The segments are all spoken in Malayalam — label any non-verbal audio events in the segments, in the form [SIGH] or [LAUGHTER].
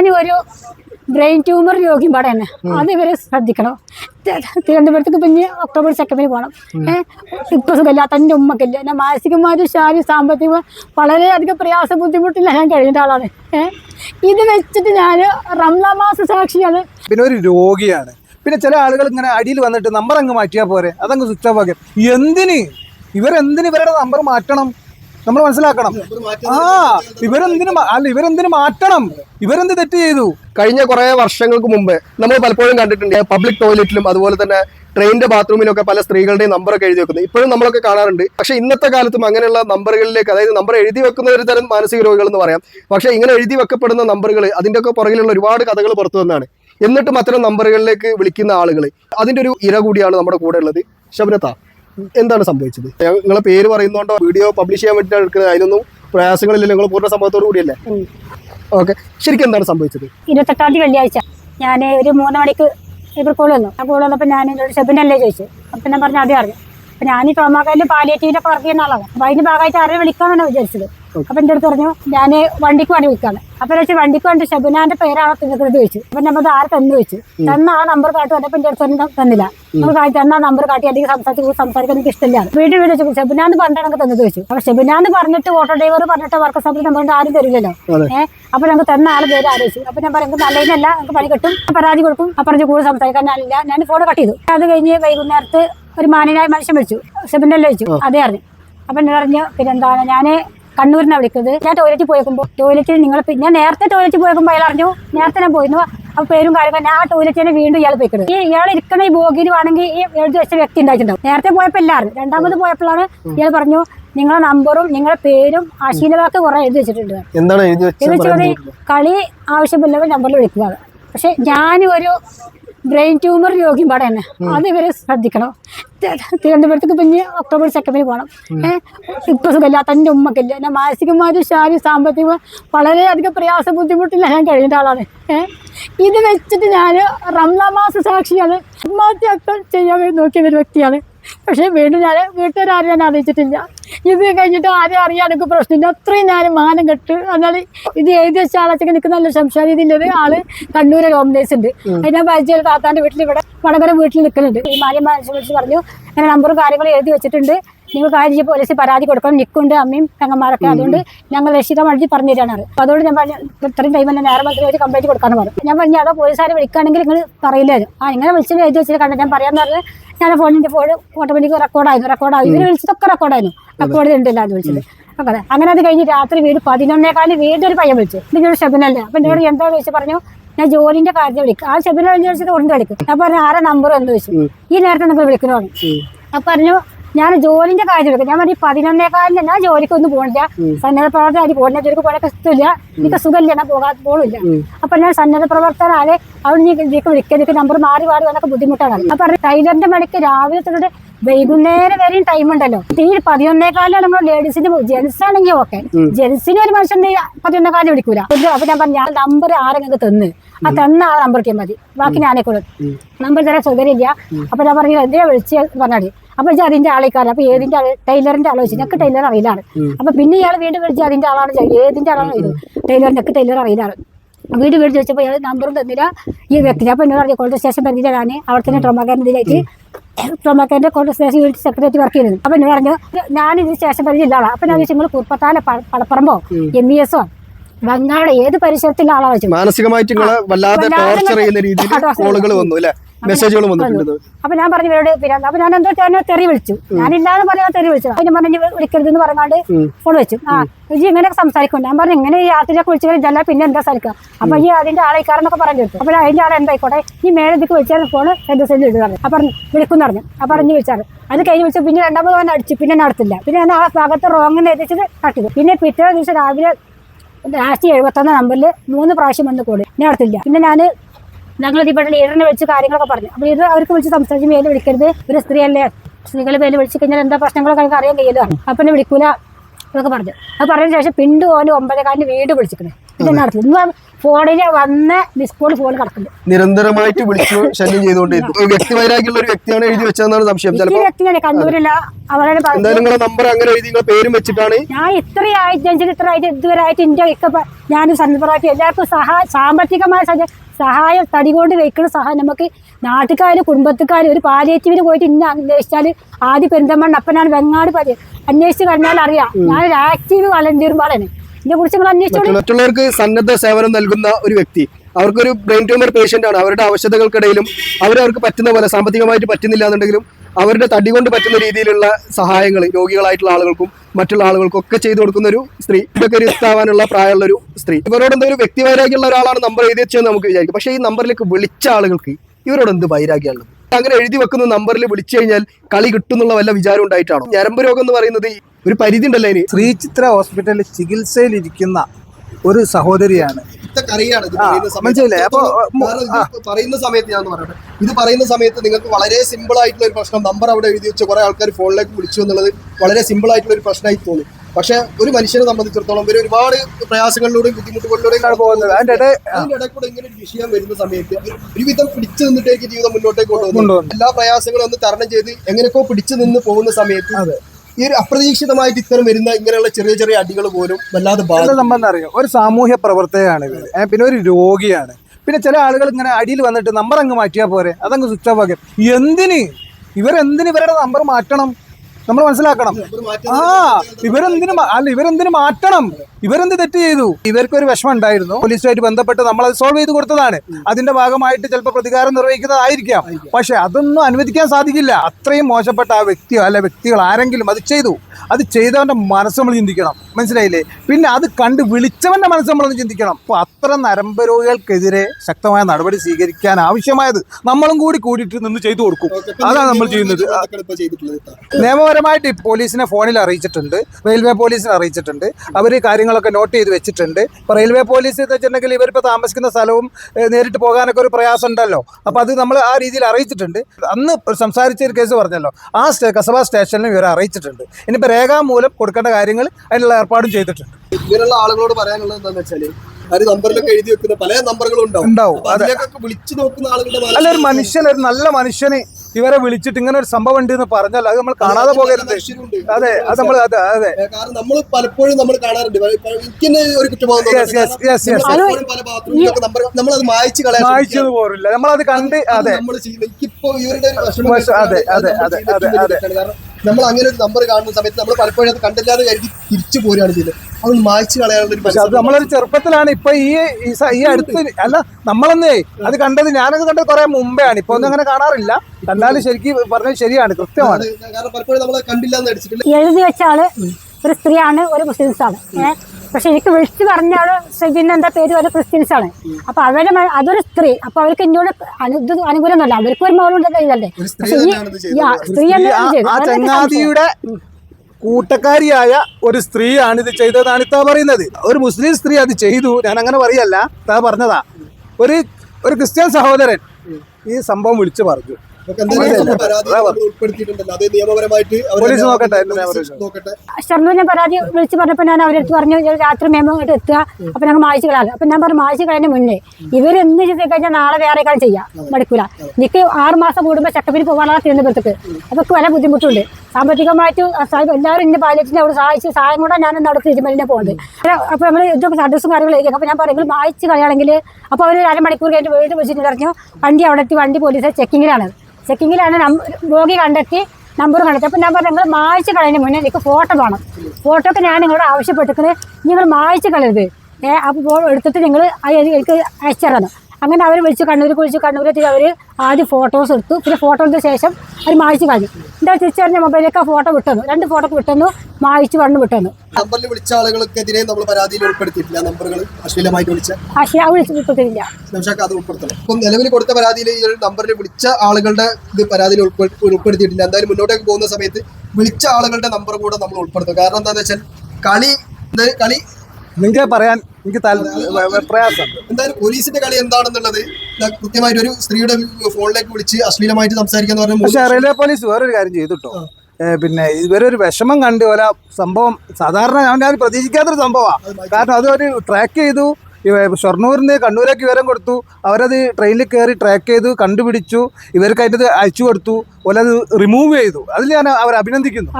ഞാനും ഒരു ബ്രെയിൻ ട്യൂമർ രോഗിയും പാടെ തന്നെ. അത് ഇവരെ ശ്രദ്ധിക്കണം. തിരുവനന്തപുരത്തേക്ക് പിന്നെ ഒക്ടോബർ സെക്കൻഡിന് പോകണം. ഏഹ് ഇപ്പൊ സുഖമില്ലാത്ത എന്റെ ഉമ്മക്കില്ല എന്നെ മാനസികമായ ശാരീരിക സാമ്പത്തിക വളരെയധികം പ്രയാസ ബുദ്ധിമുട്ടില്ല. ഞാൻ കഴിയുന്ന ആളാണ്. ഏഹ് ഇത് വെച്ചിട്ട് ഞാൻ റംലാ മാസ സാക്ഷിയാണ് പിന്നെ ഒരു രോഗിയാണ്. പിന്നെ ചില ആളുകൾ ഇങ്ങനെ അടിയിൽ വന്നിട്ട് നമ്പർ അങ്ങ് മാറ്റിയാൽ പോരെ. അതങ്ങ് സ്വിച്ച് ഓഫ് ആക്കി. എന്തിന്? ഇവരെന്തിന് ഇവരുടെ നമ്പർ മാറ്റണം? നമ്മൾ മനസ്സിലാക്കണം. ആ ഇവരെന്തിനു അല്ല ഇവരെന്തിനു മാറ്റണം? ഇവരെന്ത് തെറ്റ് ചെയ്തു? കഴിഞ്ഞ കുറെ വർഷങ്ങൾക്ക് മുമ്പ് നമ്മൾ പലപ്പോഴും കണ്ടിട്ടുണ്ട് പബ്ലിക് ടോയ്ലറ്റിലും അതുപോലെ തന്നെ ട്രെയിനിന്റെ ബാത്റൂമിലും ഒക്കെ പല സ്ത്രീകളുടെയും നമ്പറൊക്കെ എഴുതി വെക്കുന്നത്. ഇപ്പോഴും നമ്മളൊക്കെ കാണാറുണ്ട്. പക്ഷേ ഇന്നത്തെ കാലത്തും അങ്ങനെയുള്ള നമ്പറുകളിലേക്ക് അതായത് നമ്പർ എഴുതി വെക്കുന്ന ഒരു തരം മാനസിക രോഗികൾ എന്ന് പറയാം. പക്ഷേ ഇങ്ങനെ എഴുതി വെക്കപ്പെടുന്ന നമ്പറുകൾ അതിന്റെ ഒക്കെ പുറകിലുള്ള ഒരുപാട് കഥകൾ പുറത്തു വന്നാണ്. എന്നിട്ടും അത്തരം നമ്പറുകളിലേക്ക് വിളിക്കുന്ന ആളുകൾ അതിന്റെ ഒരു ഇര കൂടിയാണ് നമ്മുടെ കൂടെ ഉള്ളത്. ശബരത്ത എന്താണ് സംഭവിച്ചത്? നിങ്ങളെ പേര് പറയുന്നോണ്ടോ വീഡിയോ പബ്ലിഷ് ചെയ്യാൻ വേണ്ടി എടുക്കുന്നത് അതിനൊന്നും പ്രയാസങ്ങളില്ല നിങ്ങൾ പൂർണ സംഭവത്തോടു കൂടിയല്ലേ? ഓക്കെ ശരിക്കും എന്താണ് സംഭവിച്ചത്? ഇരുപത്തെട്ടാം തീയതി വെള്ളിയാഴ്ച. ഞാൻ ഒരു മൂന്ന് മണിക്ക് ഇവർ കോൾ വന്നു. ആ കോൾ വന്നപ്പോൾ ഞാൻ എന്നോട് ഷെബിനല്ലേ ചോദിച്ചു അപ്പം ഞാൻ പറഞ്ഞു അതേ അറിഞ്ഞു അപ്പം ഞാൻ ഈ ട്രോമാക്കയിൽ പാലിയേറ്റീവിന്റെ പുറത്ത് ചെയ്യുന്ന ആളാണ് അപ്പം അതിന്റെ ഭാഗമായിട്ട് ആരെ വിളിക്കാമെന്നാണ് വിചാരിച്ചത്. അപ്പം എന്റെ അടുത്ത് പറഞ്ഞു ഞാൻ വണ്ടിക്ക് വേണ്ടി വിളിക്കാണ് അപ്പം വെച്ച് വണ്ടിക്ക് വേണ്ടി ഷബിനാന്റെ പേരാണോ തിന്നത് ചോദിച്ചു. അപ്പൊ നമ്മൾ ആരെ തന്നു വെച്ചു തന്ന ആ നമ്പർ കാട്ടി വന്നപ്പോൾ എന്റെ അടുത്ത് തന്നില്ല. നമ്മൾ കാട്ടി തന്ന ആ നമ്പർ കാട്ടി അധികം സംസാരിച്ച് സംസാരിക്കാൻ എനിക്ക് ഇഷ്ടമില്ല. വീട്ടിൽ വീട് വെച്ചു ഷബിനാന്ന് പറഞ്ഞിട്ട് തന്നത്? ചോദിച്ചു. അപ്പൊ ഷബിനാന്ന് പറഞ്ഞിട്ട് ഓട്ടോ ഡ്രൈവർ പറഞ്ഞിട്ട് വർക്ക് സമയത്ത് നമ്മൾ ആരും തരില്ലല്ലോ. ഏഹ് അപ്പൊ ഞങ്ങൾക്ക് തന്ന ആൾ പേര് ആലോചിച്ചു അപ്പൊ ഞാൻ പറയുന്നത് നല്ലതിനല്ല നമുക്ക് പണി കിട്ടും പരാതി കൊടുക്കും. അപ്പൊ പറഞ്ഞു കൂടുതൽ സംസാരിക്കാൻ ഞാനില്ല ഞാൻ ഫോൺ കട്ട് ചെയ്തു. അത് കഴിഞ്ഞ് വൈകുന്നേരത്ത് ഒരു മാന്യനായ മനുഷ്യൻ വിളിച്ചു. സെബിന്റെ വിളിച്ചു അതേ അറിഞ്ഞു അപ്പൊ എന്നെ പറഞ്ഞു പിന്നെന്താണ്? ഞാൻ ഞാൻ കണ്ണൂരിനാണ് വിളിക്കുന്നത്. ഞാൻ ടോയ്ലറ്റിൽ പോയേക്കുമ്പോൾ ടോയ്ലറ്റിൽ നിങ്ങൾ പിന്നെ ഞാൻ നേരത്തെ ടോയ്ലറ്റിൽ പോയേക്കുമ്പോൾ അയാൾ അറിഞ്ഞു. നേരത്തെ ഞാൻ പോയിരുന്നു. അപ്പൊ പേരും കാര്യങ്ങളും ഞാൻ ആ ടോയ്ലറ്റിനെ തന്നെ വീണ്ടും ഇയാൾ പോയിക്കുന്നത് ഈ ഇയാൾ ഇരിക്കുന്ന ഈ ബോഗിന് വേണമെങ്കിൽ ഈ എഴുതി വെച്ച വ്യക്തി ഉണ്ടായിട്ടുണ്ടാവും. നേരത്തെ പോയപ്പോൾ എല്ലാവരും. രണ്ടാമത് പോയപ്പോഴാണ് ഇയാൾ പറഞ്ഞു നിങ്ങളെ നമ്പറും നിങ്ങളുടെ പേരും ആശീലവാക്ക് കുറെ എഴുതി വെച്ചിട്ടുണ്ട്. എന്താണ് എഴുതി വെച്ചത് കളി ആവശ്യമില്ലവർ നമ്പറിൽ വിളിക്കുക പക്ഷെ ഞാനും ഒരു ബ്രെയിൻ ട്യൂമർ രോഗിയും പാടെ തന്നെ അത് ഇവരെ ശ്രദ്ധിക്കണം. തിരുവനന്തപുരത്തേക്ക് പിന്നെ ഒക്ടോബർ സെക്കൻഡിന് പോകണം ഏഹ് ഇപ്പൊ സുഖമില്ലാത്ത എന്റെ ഉമ്മക്കില്ല എന്നെ മാനസികമായും ശാരീരിക സാമ്പത്തിക വളരെയധികം പ്രയാസ ബുദ്ധിമുട്ടില്ല ഞാൻ കഴിയുന്ന ആളാണ്. ഏഹ് ഇത് വെച്ചിട്ട് ഞാൻ റംലാ മാസ സാക്ഷിയാണ്. ആത്മഹത്യ ചെയ്യാൻ നോക്കിയ ഒരു വ്യക്തിയാണ്. പക്ഷേ വീണ്ടും ഞാൻ വീട്ടുകാരും ഞാൻ അറിയിച്ചിട്ടില്ല. ഇത് കഴിഞ്ഞിട്ട് ആരും അറിയാൻ എനിക്ക് പ്രശ്നമില്ല. അത്രയും ഞാൻ മാനം കെട്ട് എന്നാൽ ഇത് എഴുതി വെച്ച ആളൊക്കെ എനിക്ക് നല്ല സംശയം. ഇതില്ലത് ആൾ കണ്ണൂര് ഹോംലേസ് ഉണ്ട്. അത് ഞാൻ പരിചയം താത്താന്റെ വീട്ടിൽ ഇവിടെ വടകര വീട്ടിൽ നിൽക്കുന്നുണ്ട്. ഈ മനുഷ്യൻ വിളിച്ച് പറഞ്ഞു. ഞാൻ നമ്പറും കാര്യങ്ങളും എഴുതി വെച്ചിട്ടുണ്ട്. നിങ്ങൾ കാര്യം പോലീസിൽ പോലീസ് പരാതി കൊടുക്കണം. നിൽക്കുണ്ട് അമ്മയും പെങ്ങന്മാരൊക്കെ. അതുകൊണ്ട് ഞങ്ങൾ രക്ഷിത മഴി പറഞ്ഞു തരാണ് അപ്പോൾ അതുകൊണ്ട് ഞാൻ പറഞ്ഞു ഇത്രയും ടൈം തന്നെ നേരെ മന്ത്രി ഒരു കംപ്ലൈന്റ് പറഞ്ഞു. ഞാൻ പറഞ്ഞു അതോ പോലീസുകാരെ വിളിക്കുകയാണെങ്കിൽ നിങ്ങൾ പറയില്ലായിരുന്നു ആ ഇങ്ങനെ വിളിച്ചത് എഴുതി വെച്ചിട്ട് കണ്ട. ഞാൻ പറയാൻ പറഞ്ഞു ഞാൻ ഫോണിന്റെ ഫോൺ ഓട്ടോമാറ്റിക് റെക്കോർഡായിരുന്നു റെക്കോർഡായി ഇവർ വിളിച്ചതൊക്കെ റെക്കോർഡായിരുന്നു റെക്കോർഡ് ഉണ്ടല്ലോ അത് വിളിച്ചത്. അങ്ങനെ അങ്ങനെ അത് കഴിഞ്ഞ് രാത്രി വീട് പതിനൊന്നേക്കാൽ വീണ്ടും ഒരു പയ്യൻ വിളിച്ചു. ഇതിനോട് ഷബിനല്ലേ അപ്പം എന്നോട് എന്താ ചോദിച്ചു പറഞ്ഞു ഞാൻ ജോലിന്റെ കാര്യം വിളിക്കും. ആ ഷബിനെ ചോദിച്ചത് ഉണ്ട് വിളിക്കും. ഞാൻ പറഞ്ഞു ആരാ നമ്പർ എന്ന് ചോദിച്ചു. ഈ നേരത്തെ നിങ്ങൾ വിളിക്കണോ അപ്പൊ പറഞ്ഞു ഞാൻ ജോലിന്റെ കാര്യം വിളിക്കും ഞാൻ പറഞ്ഞു പതിനൊന്നേക്കാലിന് ഞാൻ ജോലിക്കൊന്നും പോകണില്ല സന്നദ്ധ പ്രവർത്തനം ആയി പോകണ്ട ജോലിക്ക് പോകാനൊക്കെ ഇഷ്ടമില്ല. എനിക്ക് സുഖമില്ല ഞാൻ പോകാൻ പോകില്ല അപ്പൊ ഞാൻ സന്നദ്ധ പ്രവർത്തനാണ് അവിടെ നീ വിളിക്കാൻ നമ്പർ മാറി മാറി വന്നൊക്കെ ബുദ്ധിമുട്ടാണ്. അപ്പൊ പറഞ്ഞു ടൈലറിന്റെ മണിക്ക് രാവിലെ തൊട്ട് വൈകുന്നേരം വരെയും ടൈം ഉണ്ടല്ലോ. ഈ പതിനൊന്നേക്കാലിലാണ് നമ്മൾ ലേഡീസിന് ജെൻസ് ആണെങ്കിൽ ഓക്കെ ജെൻസിന് ഒരു മനുഷ്യൻ പതിനൊന്നേക്കാലം വിളിക്കൂല. ഒരു അപ്പൊ ഞാൻ പറഞ്ഞു ഞാൻ നമ്പർ ആരെങ്കിലും തന്ന്. ആ തന്ന ആ നമ്പർ കിട്ടിയാൽ മതി. ബാക്കി ഞാനേ കൂടെ നമ്പർ തരാൻ സൗകര്യമില്ല. അപ്പൊ ഞാൻ പറഞ്ഞു എന്തേ വിളിച്ച്? പറഞ്ഞാടി അപ്പൊ വെച്ചാൽ അതിന്റെ ആളേക്കാരൻ അപ്പൊ ഏതിന്റെ ആൾ ടൈലറിന്റെ ആളോ ചോദിച്ചു. ഞങ്ങൾക്ക് ടൈലർ അറിയില്ലാണ് അപ്പൊ പിന്നെ ഇയാൾ വീണ്ടും വിളിച്ച് അതിന്റെ ആളാണ്. ഏതിന്റെ ആളാണ് ഇത്? ടൈലറിന്റെ ഒക്കെ ടൈലർ അറിയില്ലാണ് വീട് വീട് ചോദിച്ചപ്പോൾ ഇയാൾ നമ്പറും തന്നില്ല. ഈ വ്യക്തി അപ്പൊ എന്നോട് പറഞ്ഞു കോളേജ് സ്റ്റേഷൻ പരിധിയിലാണ്. അവിടെ തന്നെ ട്രോമാകാരൻ ട്രോമാക്കാരന്റെ college station unit secretary work ചെയ്യുന്നത് അപ്പൊ ഞാൻ പറഞ്ഞു ഞാൻ ഇത് സ്റ്റേഷൻ പരിധി ഇല്ല ആളാണ് അപ്പൊ ഞാൻ ചോദിച്ചു നിങ്ങൾ കുർപ്പത്താല പടപ്പറമ്പോ എം ഇ എസോ ബംഗാള ഏത് പരിസരത്തിലുള്ള ആളാണ് മാനസികമായിട്ട് വല്ലാതെ ടോർച്ചർ ചെയ്യുന്ന [LAUGHS] രീതിയിൽ കോളുകൾ വന്നു അല്ലെ? മെസ്സേജുകൾ വന്നിട്ടുണ്ട്. അപ്പൊ ഞാൻ പറഞ്ഞു ഇവരോട് പിന്നെ അപ്പൊ ഞാൻ എന്തോ തെറി വിളിച്ചു. ഞാനില്ലാന്ന് പറഞ്ഞാൽ തെറി വിളിച്ചു. ഞാൻ പറഞ്ഞു വിളിക്കരുത് വിളിക്കരുതെന്ന് പറഞ്ഞാണ്ട് ഫോൺ വെച്ചു. ആ ഇജി ഇങ്ങനെ സംസാരിക്കും ഞാൻ പറഞ്ഞു ഇങ്ങനെ ഈ രാത്രിയിലൊക്കെ വിളിച്ചു കഴിഞ്ഞാൽ പിന്നെ എന്താ സാധിക്കുക അപ്പൊ ഈ അതിന്റെ ആളേക്കാരെന്നൊക്കെ പറഞ്ഞു കൊടുത്തു അപ്പൊ അതിന്റെ ആളെ എന്തായിക്കോട്ടെ ഈ മേലെ ഇതിക്ക് വിളിച്ചാൽ ഫോൺ എന്റെ സെല്ലിൽ പറഞ്ഞു. അപ്പൊ പറഞ്ഞു വിളിക്കും പറഞ്ഞു. അപ്പൊ പറഞ്ഞു വിളിച്ചാൽ അത് കഴിഞ്ഞ് വിളിച്ചു പിന്നെ രണ്ടാമത് അവൻ അടിച്ചു. പിന്നെ നടത്തില്ല പിന്നെ ഞാൻ ആ ഭാഗത്ത് റോങ്ങിന് എത്തിച്ചത് കട്ടി പിന്നെ പിറ്റേ ദിവസം രാവിലെ ലാസ്റ്റ് എഴുപത്തൊന്നാം നമ്പറിൽ മൂന്ന് പ്രാവശ്യം വന്ന് കൂടി നടത്തില്ല പിന്നെ ഞാൻ ഞങ്ങൾ ഇവിടെ ലീഡറിനെ വിളിച്ച് കാര്യങ്ങളൊക്കെ പറഞ്ഞു. അപ്പോൾ ലീഡർ അവർക്ക് വിളിച്ച് സംസാരിച്ച് മേലെ വിളിക്കരുത്. ഒരു സ്ത്രീയല്ലേ? സ്ത്രീകൾ മേലെ വിളിച്ച് കഴിഞ്ഞാൽ എന്താ പ്രശ്നങ്ങളൊക്കെ അവർക്ക് അറിയാൻ കഴിയല്ലോ അപ്പം വിളിക്കൂല എന്നൊക്കെ പറഞ്ഞു. അത് പറഞ്ഞതിന് ശേഷം പിണ്ടു ഓന് ഒമ്പതേക്കാലിന് വീട് വീണ്ടും ഇതെന്നാ നടത്തി ഫോണിൽ വന്ന മിസ് കോൾ ഫോൺ കിടക്കുന്നു. നിരന്തരമായിട്ട് വിളിച്ചു [LAUGHS] ശല്യം ചെയ്തുകൊണ്ടിരുന്നു വ്യക്തിവൈരാഗ്യമുള്ള ഒരു വ്യക്തിയാണ് എഴുതി വെച്ചതെന്നാണ് സംശയം. വ്യക്തിയാണ് കണ്ണൂരില്ല അവരുടെ എന്തായാലും നമ്പർ അങ്ങനെ എഴുതി നിങ്ങളെ പേരും വെച്ചിട്ടാണ്. ഞാൻ ഇത്രയായിട്ട് ഇത്രയായിട്ട് ഇതുവരെ ആയിട്ട് എന്റെ ഒക്കെ ഞാൻ സന്ദർഭമാക്കി എല്ലാവർക്കും സഹായ സാമ്പത്തികമായ സഹായ- തടി കൊണ്ട് വയ്ക്കുന്ന സഹായം നമുക്ക് നാട്ടുകാരും കുടുംബത്തുകാരും ഒരു പാലിയേറ്റീവിന് പോയിട്ട് ഇന്ന അന്വേഷിച്ചാൽ ആദ്യ പെരിന്തമണ്ണ അപ്പനാണ് വെങ്ങാട് പതി അന്വേഷിച്ച് കഴിഞ്ഞാൽ അറിയാം. ഞാനൊരു ആക്റ്റീവ് വളണ്ടിയർ മറ്റുള്ളവർക്ക് സന്നദ്ധ സേവനം നൽകുന്ന ഒരു വ്യക്തി അവർക്കൊരു ബ്രെയിൻ ട്യൂമർ പേഷ്യന്റ് ആണ്. അവരുടെ ആവശ്യതകൾക്കിടയിലും അവരവർക്ക് പറ്റുന്ന പോലെ സാമ്പത്തികമായിട്ട് പറ്റുന്നില്ല എന്നുണ്ടെങ്കിലും അവരുടെ തടി കൊണ്ട് പറ്റുന്ന രീതിയിലുള്ള സഹായങ്ങൾ രോഗികളായിട്ടുള്ള ആളുകൾക്കും മറ്റുള്ള ആളുകൾക്കും ഒക്കെ ചെയ്തു കൊടുക്കുന്ന ഒരു സ്ത്രീ ഇതൊക്കെ ഒരു ഇഷ്ടാവാനുള്ള പ്രായമുള്ള ഒരു സ്ത്രീ. ഇവരോട് എന്തെങ്കിലും വ്യക്തി വൈരാഗ്യമുള്ള ഒരാളാണ് നമ്പർ എഴുതി വെച്ചതെന്ന് നമുക്ക് വിചാരിക്കും. പക്ഷേ ഈ നമ്പറിലേക്ക് വിളിച്ച ആളുകൾക്ക് ഇവരോട് എന്ത് വൈരാഗ്യമുള്ളത്? അങ്ങനെ എഴുതി വെക്കുന്ന നമ്പറിൽ വിളിച്ചു കഴിഞ്ഞാൽ കളി കിട്ടുന്നുള്ള വല്ല വിചാരം ഉണ്ടായിട്ടാണോ? ഞരമ്പ് രോഗം എന്ന് പറയുന്നത് ഒരു പരിധി ഉണ്ടല്ലോ അതിന് ശ്രീ ചിത്ര ഹോസ്പിറ്റലിൽ ചികിത്സയിലിരിക്കുന്ന ഒരു സഹോദരിയാണ്. പറയുന്ന സമയത്ത്. മനസ്സിലായില്ലേ? അപ്പൊ, ഉം, കാരണം ഇത് പറയുന്ന സമയത്ത് ഞാൻ പറയട്ടെ. ഇത് പറയുന്ന സമയത്ത് നിങ്ങൾക്ക് വളരെ സിമ്പിൾ ആയിട്ടുള്ള ഒരു പ്രശ്നം നമ്പർ അവിടെ എഴുതി വെച്ച് കുറെ ആൾക്കാർ ഫോണിലേക്ക് വിളിച്ചു എന്നുള്ളത് വളരെ സിമ്പിൾ ആയിട്ടുള്ള ഒരു പ്രശ്നമായി തോന്നി. പക്ഷെ ഒരു മനുഷ്യനെ സംബന്ധിച്ചിടത്തോളം ഇവർ ഒരുപാട് പ്രയാസങ്ങളിലൂടെയും ബുദ്ധിമുട്ടുകളിലൂടെയും ആണ് പോകുന്നത്. അതിന്റെ ഇടയിൽ അതിന്റെ കൂടെ ഇങ്ങനെ ഒരു വിഷയം വരുന്ന സമയത്ത് ഒരുവിധം പിടിച്ചു നിന്നിട്ടേക്ക് ജീവിതം മുന്നോട്ടേക്ക് കൊണ്ടുപോകുന്നു കൊണ്ടുപോകുന്നു. എല്ലാ പ്രയാസങ്ങളും ഒന്ന് തരണം ചെയ്ത് എങ്ങനെയൊക്കെ പിടിച്ചു നിന്ന് പോകുന്ന സമയത്ത് ഈ ഒരു അപ്രതീക്ഷിതമായിട്ട് ഇത്തരം വരുന്ന ഇങ്ങനെയുള്ള ചെറിയ ചെറിയ അടികൾ പോലും വല്ലാതെ നമ്മളെന്നറിയാം ഒരു സാമൂഹ്യ പ്രവർത്തകയാണ് ഇവർ. ഏ, പിന്നെ ഒരു രോഗിയാണ്. പിന്നെ ചില ആളുകൾ ഇങ്ങനെ അടിയിൽ വന്നിട്ട് നമ്പർ അങ്ങ് മാറ്റിയാൽ പോരെ. അതങ്ങ് സ്വിച്ച് ഓഫ് ആക്കി. എന്തിന്? ഇവരെന്തിന് ഇവരുടെ നമ്പർ മാറ്റണം? നമ്മൾ മനസ്സിലാക്കണം. ആ ഇവരെന്തിനു അല്ല ഇവരെന്തിനു മാറ്റണം? ഇവരെന്ത് തെറ്റ് ചെയ്തു? ഇവർക്കൊരു വിഷമം ഉണ്ടായിരുന്നു. പോലീസുമായിട്ട് ബന്ധപ്പെട്ട് നമ്മൾ അത് സോൾവ് ചെയ്ത് കൊടുത്തതാണ്. അതിന്റെ ഭാഗമായിട്ട് ചിലപ്പോൾ പ്രതികാരം നിർവഹിക്കുന്നതായിരിക്കാം. പക്ഷെ അതൊന്നും അനുവദിക്കാൻ സാധിക്കില്ല. അത്രയും മോശപ്പെട്ട ആ വ്യക്തിയോ അല്ല വ്യക്തികൾ ആരെങ്കിലും അത് ചെയ്തു. അത് ചെയ്തവന്റെ മനസ്സ് നമ്മൾ ചിന്തിക്കണം. മനസ്സിലായില്ലേ? പിന്നെ അത് കണ്ട് വിളിച്ചവന്റെ മനസ്സ് നമ്മളൊന്ന് ചിന്തിക്കണം. അപ്പൊ അത്ര നരമ്പ രോഗികൾക്കെതിരെ ശക്തമായ നടപടി സ്വീകരിക്കാൻ ആവശ്യമായത് നമ്മളും കൂടി കൂടിയിട്ട് നിന്ന് ചെയ്തു കൊടുക്കും. അതാണ് നമ്മൾ ചെയ്യുന്നത്. ഇപ്പൊ ചെയ്തിട്ടുള്ളത് പോലീസിനെ ഫോണിൽ അറിയിച്ചിട്ടുണ്ട് റെയിൽവേ പോലീസിനെ അറിയിച്ചിട്ടുണ്ട്. അവർ കാര്യങ്ങളൊക്കെ നോട്ട് ചെയ്ത് വെച്ചിട്ടുണ്ട്. ഇപ്പോൾ റെയിൽവേ പോലീസ് എന്ന് വെച്ചിട്ടുണ്ടെങ്കിൽ ഇവരിപ്പോൾ താമസിക്കുന്ന സ്ഥലവും നേരിട്ട് പോകാനൊക്കെ ഒരു പ്രയാസം ഉണ്ടല്ലോ അപ്പോൾ അത് നമ്മൾ ആ രീതിയിൽ അറിയിച്ചിട്ടുണ്ട്. അന്ന് സംസാരിച്ച ഒരു കേസ് പറഞ്ഞല്ലോ. ആ കസബ സ്റ്റേഷനിലും ഇവർ അറിയിച്ചിട്ടുണ്ട്. ഇനിയിപ്പോൾ രേഖാമൂലം കൊടുക്കേണ്ട കാര്യങ്ങൾ അതിനുള്ള ഏർപ്പാടും ചെയ്തിട്ടുണ്ട്. ഇങ്ങനെയുള്ള ആളുകളോട് പറയാനുള്ളത് എന്താണെന്ന് വെച്ചാൽ ഒരു നമ്പറിലൊക്കെ എഴുതി വെക്കുന്ന പല നമ്പറുകളും ഉണ്ടാവും. വിളിച്ചു നോക്കുന്ന ആളുകളുടെ അല്ല ഒരു മനുഷ്യൻ ഒരു നല്ല മനുഷ്യന് ഇവരെ വിളിച്ചിട്ട് ഇങ്ങനെ ഒരു സംഭവം ഉണ്ട് എന്ന് പറഞ്ഞാൽ അത് നമ്മൾ കാണാതെ പോകരുത്. അതെ അത്. നമ്മൾ അതെ അതെ. നമ്മൾ പലപ്പോഴും നമ്മൾ കാണാറുണ്ട്. മായിച്ചത് പോരില്ല നമ്മളത് കണ്ട് അതെ അതെ, അതെ, അതെ, അതെ, നമ്മൾ അങ്ങനെ ഒരു നമ്പർ കാണുന്ന സമയത്ത് നമ്മൾ പലപ്പോഴും അത് കണ്ടില്ലാതെ കരുതി തിരിച്ചു പോരുകയാണ് ചെയ്തത്. അത് മായച്ചു കളയാനുള്ള ഒരു പക്ഷെ അത് നമ്മളൊരു ചെറുപ്പത്തിലാണ്. ഇപ്പൊ ഈ ഈ സ- ഈ അടുത്ത് അല്ല നമ്മളൊന്നേ അത് കണ്ടത് ഞാനത് കണ്ടത് കുറെ മുമ്പേ ആണ് ഇപ്പൊ ഒന്നും അങ്ങനെ കാണാറില്ല. കണ്ടാലും ശരിക്കും പറഞ്ഞത് ശരിയാണ് കൃത്യമാണ്. കാരണം പലപ്പോഴും നമ്മൾ കണ്ടില്ല എന്ന് അടിച്ചിട്ടില്ല എഴുതി വെച്ച ആൾ ഒരു സ്ത്രീയാണ് ഒരു മുസ്ലിംസ് ആണ് ഏഹ് പക്ഷെ എനിക്ക് വിളിച്ചു പറഞ്ഞ ആൾ പിന്നെ എന്താ പേര് ഒരു ക്രിസ്ത്യൻസ് ആണ്. അപ്പൊ അവരുടെ അതൊരു സ്ത്രീ. അപ്പൊ അവർക്ക് എന്നോട് ഇത് അനുകൂലമൊന്നുമല്ല. അവർക്ക് ഒരു മകളുടെ ഇതല്ലേ. സ്ത്രീ പക്ഷെ ഈ ചങ്ങാതിയുടെ കൂട്ടക്കാരിയായ ഒരു സ്ത്രീയാണ് ഇത് ചെയ്തതാണ് ഇത്താ പറയുന്നത്. ഒരു മുസ്ലിം സ്ത്രീ അത് ചെയ്തു. ഞാൻ അങ്ങനെ പറയല്ല. ഇത്താ പറഞ്ഞതാ. ഒരു ഒരു ക്രിസ്ത്യൻ സഹോദരൻ ഈ സംഭവം വിളിച്ചു പറഞ്ഞു. നമ്മൾ പരാതി വിളിച്ച് പറഞ്ഞപ്പോൾ ഞാൻ അവരടുത്ത് പറഞ്ഞു "ഇത് രാത്രി മേമ ഇങ്ങോട്ട് എത്തുക. അപ്പൊ ഞങ്ങൾ മായ്ച്ചു കളയാം. അപ്പൊ ഞാൻ പറഞ്ഞു മായ്ച്ചു കളയുന്നതിന് മുന്നേ ഇവർ എന്ന് ചെയ്ത് കഴിഞ്ഞാൽ നാളെ വേറെ കാര്യം ചെയ്യാം. മടുക്കൂല. എനിക്ക് ആറ് മാസം കൂടുമ്പോൾ ചക്കപ്പിന് പോകാനുള്ള തിരുവനന്തപുരത്തേക്ക്. അപ്പൊ വല്ല ബുദ്ധിമുട്ടുണ്ട്. സാമ്പത്തികമായിട്ട് എല്ലാവരും എന്റെ പാലിച്ചിട്ട് അവിടെ സഹായിച്ച് സഹായം കൂടെ ഞാൻ അവിടെ തിരുമലിനെ പോകുന്നത് അപ്പൊ നമ്മൾ ഇതൊക്കെ അഡ്രസ്സും കാര്യങ്ങളും എഴുതി അപ്പൊ ഞാൻ പറയുമ്പോൾ മായ്ച്ചു കളയാണെങ്കിൽ അപ്പൊ അവർ അരമണിക്കൂർ കഴിഞ്ഞിട്ട് വീട് വെച്ചിട്ട് പറഞ്ഞു വണ്ടി അവിടെ എത്തി വണ്ടി പോലീസ് ചെക്കിങ്ങിലാണ്. ചെക്കിങ്ങിലാണ് രോഗി കണ്ടെത്തി നമ്പർ കണ്ടെത്തി. അപ്പം പറഞ്ഞു നിങ്ങൾ മായ്ച്ച് കളയുന്നതിന് മുന്നേ. എനിക്ക് ഫോട്ടോ വേണം. ഫോട്ടോ ഒക്കെ ഞാൻ നിങ്ങളോട് ആവശ്യപ്പെട്ടിട്ട് നിങ്ങൾ മായ്ച്ച് കളയരുത് ഏഹ് അപ്പോൾ എടുത്തിട്ട് നിങ്ങൾ എനിക്ക് അയച്ചിറന്നു അങ്ങനെ അവർ വിളിച്ച് കണ്ണൂർ വിളിച്ച് കണ്ണൂരെത്തി അവർ ആദ്യം ഫോട്ടോസ് എടുത്തു. പിന്നെ ഫോട്ടോ എടുത്ത ശേഷം അവർ മായിച്ച് കളഞ്ഞു എന്താ തിരിച്ചറിഞ്ഞ മൊബൈലിലേക്ക് ആ ഫോട്ടോ വിട്ടുന്നു. രണ്ട് ഫോട്ടോ വിട്ടുന്നു മായിച്ച് വണ്ണ് വിട്ടുന്നു. നമ്പറിൽ വിളിച്ച ആളുകൾക്കെതിരെ നമ്മൾ പരാതിയിൽ ഉൾപ്പെടുത്തിയിട്ടില്ല നമ്പറുകൾ? അശ്ലീലമായിട്ട് വിളിച്ച? പക്ഷേ ആ വിളിച്ച് വിട്ടിട്ടില്ല നമുക്ക് അത് ഉൾപ്പെടുത്തണം. ഇപ്പം നിലവിൽ കൊടുത്ത പരാതിയിൽ ഈ ഒരു നമ്പറിൽ വിളിച്ച ആളുകളുടെ ഇത് പരാതിയിൽ ഉൾപ്പെ- ഉൾപ്പെടുത്തിയിട്ടില്ല. എന്തായാലും മുന്നോട്ടേക്ക് പോകുന്ന സമയത്ത് വിളിച്ച ആളുകളുടെ നമ്പർ കൂടെ നമ്മൾ ഉൾപ്പെടുത്തും. കാരണം എന്താണെന്ന് വെച്ചാൽ കളി കളി നിങ്ങൾക്ക് പറയാൻ എനിക്ക് പ്രയാസം. എന്തായാലും പോലീസിന്റെ കളി എന്താണെന്നുള്ളത് കൃത്യമായിട്ട് ഒരു സ്ത്രീയുടെ ഫോണിലേക്ക് വിളിച്ച് അശ്ലീലമായിട്ട് സംസാരിക്കാന്ന് പറഞ്ഞു പക്ഷേ റെയിൽവേ പോലീസ് വേറൊരു കാര്യം ചെയ്തിട്ടോ? പിന്നെ ഇവരൊരു വിഷമം കണ്ട് പോലെ സംഭവം സാധാരണ ഞാൻ ഞാൻ പ്രതീക്ഷിക്കാത്തൊരു സംഭവമാണ് കാരണം അതൊരു ട്രാക്ക് ചെയ്തു. ഷൊർണൂരിൽ കണ്ണൂരേക്ക് വിവരം കൊടുത്തു. അവരത് ട്രെയിനിൽ കയറി ട്രാക്ക് ചെയ്ത് കണ്ടുപിടിച്ചു. ഇവർക്ക് അതിന്റെ അയച്ചു കൊടുത്തു. ഓലത് റിമൂവ് ചെയ്തു. അതിൽ ഞാൻ അവരെ അഭിനന്ദിക്കുന്നു.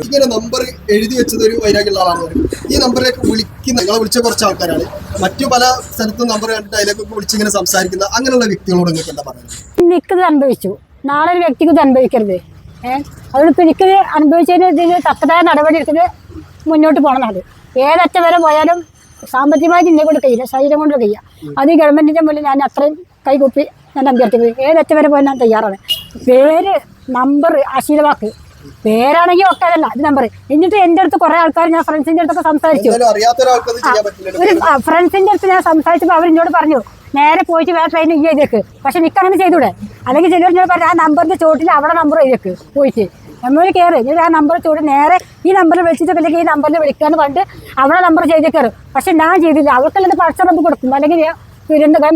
ഇങ്ങനെ നമ്പർ എഴുതി വെച്ചത് ഒരു വൈരാഗ്യമുള്ള ആളാണ്. ഈ നമ്പറിലേക്ക് വിളിക്കുന്ന നിങ്ങളെ വിളിച്ച കുറച്ച് ആൾക്കാരാണ്. മറ്റു പല സ്ഥലത്തും നമ്പർ കണ്ടിട്ട് അതിലേക്ക് വിളിച്ച് ഇങ്ങനെ സംസാരിക്കുന്ന അങ്ങനെയുള്ള വ്യക്തികളോട് നിങ്ങൾക്ക് എന്താ പറയുന്നത് എനിക്കിത് അനുഭവിച്ചു. നാളെ ഒരു വ്യക്തിക്ക് ഇത് അനുഭവിക്കരുത്. ഏഹ് അതുകൊണ്ട് എനിക്കിത് അനുഭവിച്ചതിന് ഇതിന് തക്കതായ നടപടി എടുത്തിട്ട് മുന്നോട്ട് പോകണം അത് ഏതറ്റം വരെ പോയാലും സാമ്പത്തികമായിട്ട് ഇന്നെ കൊണ്ട് കഴിയില്ല ശരീരം കൊണ്ട് കഴിയുക അത് ഈ ഗവൺമെന്റിന്റെ മുന്നിൽ ഞാൻ അത്രയും കൈകൂപ്പി ഞാൻ അഭ്യർത്ഥിക്കുന്നു. ഏതറ്റം വരെ പോയാൽ ഞാൻ തയ്യാറാണ്. പേര് നമ്പർ അശീലവാക്ക് പേരാണെങ്കിൽ ഒക്കെ അതല്ല അത് നമ്പർ എന്നിട്ട് എന്റെ അടുത്ത് കുറെ ആൾക്കാർ ഞാൻ ഫ്രണ്ട്സിന്റെ അടുത്തൊക്കെ സംസാരിച്ചു. ഒരു ഫ്രണ്ട്സിന്റെ അടുത്ത് ഞാൻ സംസാരിച്ചപ്പോൾ അവർ എന്നോട് പറഞ്ഞു നേരെ പോയിട്ട് വേറെ ട്രെയിൻ ഈ ചെയ്തേക്ക് പക്ഷെ നിൽക്കണമെന്ന് ചെയ്തൂടെ? അല്ലെങ്കിൽ ചിലർ ഞാൻ പറഞ്ഞു ആ നമ്പറിന്റെ ചോട്ടിൽ അവിടെ നമ്പർ എഴുതിയേക്ക് പോയിട്ട്. നമ്മൾ കയറി ഞാൻ ആ നമ്പർ ചോട്ട് നേരെ ഈ നമ്പറിൽ വിളിച്ചിട്ട് അല്ലെങ്കിൽ ഈ നമ്പറിൽ വിളിക്കാന്ന് പറഞ്ഞിട്ട് അവിടെ നമ്പർ ചെയ്ത് കയറും പക്ഷെ ഞാൻ ചെയ്തില്ല. അവർക്കെല്ലാം പഠിച്ച നമ്പർ കൊടുക്കും. അല്ലെങ്കിൽ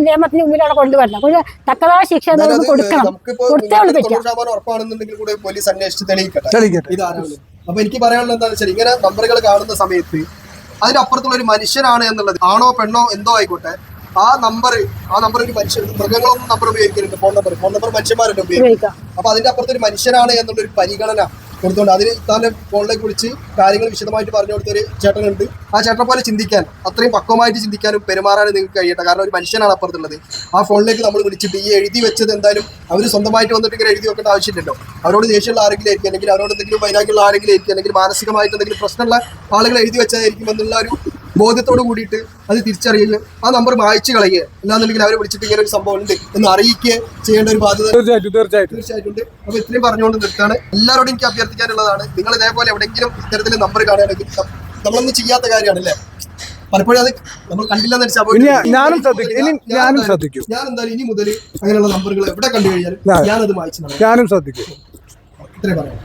നിയമത്തിന് മുമ്പിൽ അവിടെ കൊണ്ടുവരണം. അപ്പോൾ തക്കതായ ശിക്ഷ നമുക്ക് കൊടുക്കണം. കൊടുത്തേ ഉള്ളൂ അപ്പൊ എനിക്ക് പറയാനുള്ളത് എന്താണെന്ന് വെച്ചാൽ ഇങ്ങനെ നമ്പറുകൾ കാണുന്ന സമയത്ത് അതിനപ്പുറത്തുള്ള ഒരു മനുഷ്യനാണ് എന്നുള്ളത്. ആണോ പെണ്ണോ എന്തോ ആയിക്കോട്ടെ. ആ നമ്പർ ആ നമ്പർ ഒരു മനുഷ്യൻ മൃഗങ്ങളൊന്നും നമ്പർ ഉപയോഗിക്കുന്നുണ്ട് ഫോൺ നമ്പർ ഫോൺ നമ്പർ മനുഷ്യന്മാരുടെ ഉപയോഗിക്കും ഉപയോഗിക്കാം. അപ്പൊ അതിന്റെ അപ്പുറത്ത് ഒരു മനുഷ്യനാണ് എന്നുള്ള ഒരു പരിഗണന കൊടുത്തുകൊണ്ട് അതിന് താൻ ഫോണിലേക്ക് വിളിച്ച് കാര്യങ്ങൾ വിശദമായിട്ട് പറഞ്ഞു കൊടുത്ത ഒരു ചേട്ടനുണ്ട്. ആ ചേട്ടനെ പോലെ ചിന്തിക്കാൻ അത്രയും പക്വമായിട്ട് ചിന്തിക്കാനും പെരുമാറാനും നിങ്ങൾക്ക് കഴിയട്ടെ. കാരണം ഒരു മനുഷ്യനാണ് അപ്പുറത്തുള്ളത്. ആ ഫോണിലേക്ക് നമ്മൾ വിളിച്ചിട്ട് ഈ എഴുതി വെച്ചത് എന്തായാലും അവർ സ്വന്തമായിട്ട് വന്നിട്ട് ഇങ്ങനെ എഴുതി വെക്കേണ്ട ആവശ്യമില്ലല്ലോ. അവരോട് ദേഷ്യമുള്ള ആരെങ്കിലും ആയിരിക്കും. അല്ലെങ്കിൽ അവരോട് എന്തെങ്കിലും വൈരാഗ്യമുള്ള ആരെങ്കിലും ആയിരിക്കും. അല്ലെങ്കിൽ മാനസികമായിട്ട് എന്തെങ്കിലും പ്രശ്നമുള്ള ആളുകൾ എഴുതി വെച്ചതായിരിക്കും എന്നുള്ള ഒരു ബോധ്യത്തോട് കൂടിയിട്ട് അത് തിരിച്ചറിയുക ആ നമ്പർ മായച്ചു കളയുക. എന്നാന്നുണ്ടെങ്കിൽ അവരെ വിളിച്ചിട്ട് ഇങ്ങനെ ഒരു സംഭവം ഉണ്ട് എന്ന് അറിയിക്കുക ചെയ്യേണ്ട ഒരു ബാധ്യത തീർച്ചയായിട്ടും തീർച്ചയായിട്ടും. തീർച്ചയായിട്ടുണ്ട്. അപ്പൊ ഇത്രയും പറഞ്ഞുകൊണ്ട് നിർത്താണ് എല്ലാവരോടും എനിക്ക് അഭ്യർത്ഥിക്കാനുള്ളതാണ് നിങ്ങൾ ഇതേപോലെ എവിടെയെങ്കിലും ഇത്തരത്തിൽ നമ്പർ കാണുകയാണെങ്കിൽ നമ്മളൊന്നും ചെയ്യാത്ത കാര്യമാണ് അല്ലേ പലപ്പോഴും അത് നമ്മൾ കണ്ടില്ലെന്ന് വെച്ചാൽ ഇനി ഞാനും ശ്രദ്ധിക്കും ഇനി ഞാനും ശ്രദ്ധിക്കും. ഞാൻ എന്തായാലും ഇനി മുതൽ അങ്ങനെയുള്ള നമ്പറുകൾ എവിടെ കണ്ടു കഴിഞ്ഞാലും ഞാനത് വായിച്ചു ഞാനും ശ്രദ്ധിക്കും. ഇത്രയും പറയാം